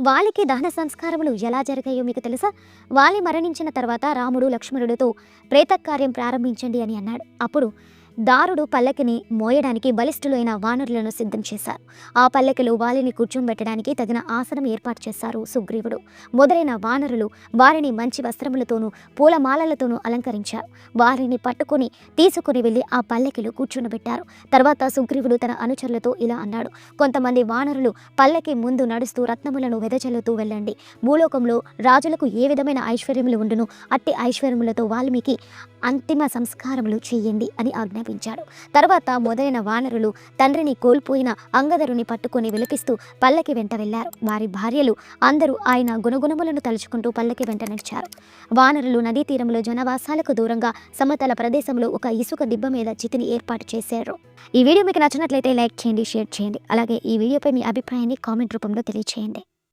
వాళ్ళకి దహన సంస్కారములు ఎలా జరిగాయో మీకు తెలుసా? వాలి మరణించిన తర్వాత రాముడు లక్ష్మణుడితో ప్రేతకార్యం ప్రారంభించండి అని అన్నాడు. అప్పుడు దారుడు పల్లకిని మోయడానికి బలిష్ఠులైన వానరులను సిద్ధం చేశారు. ఆ పల్లకిలో వాలిని కూర్చోబెట్టడానికి తగిన ఆసనం ఏర్పాటు చేశారు సుగ్రీవుడు. మొదలైన వానరులు వారిని మంచి వస్త్రములతోనూ పూలమాలలతోనూ అలంకరించారు. వారిని పట్టుకొని తీసుకుని వెళ్ళి ఆ పల్లకిలో కూర్చుండబెట్టారు తర్వాత సుగ్రీవుడు తన అనుచరులతో ఇలా అన్నాడు కొంతమంది వానరులు పల్లకి ముందు నడుస్తూ రత్నములను వెదజల్లుతూ వెళ్ళండి. భూలోకంలో రాజులకు ఏ విధమైన ఐశ్వర్యములు ఉండును? అట్టి ఐశ్వర్యములతో వాల్మీకి అంతిమ సంస్కారములు చేయండి అని ఆజ్ఞ ఆజ్ఞాపించాడు తర్వాత మొదలైన వానరులు తండ్రిని కోల్పోయిన అంగదరుని పట్టుకొని విలపిస్తూ పల్లకి వెంట వెళ్ళారు వారి భార్యలు అందరూ ఆయన గుణగుణములను తలుచుకుంటూ పల్లకి వెంట నడిచారు. వానరులు నదీ తీరంలో జనవాసాలకు దూరంగా సమతల ప్రదేశంలో ఒక ఇసుక దిబ్బ మీద చితిని ఏర్పాటు చేశారు. ఈ వీడియో మీకు నచ్చినట్లయితే లైక్ చేయండి షేర్ చేయండి. అలాగే ఈ వీడియోపై మీ అభిప్రాయాన్ని కామెంట్ రూపంలో తెలియచేయండి.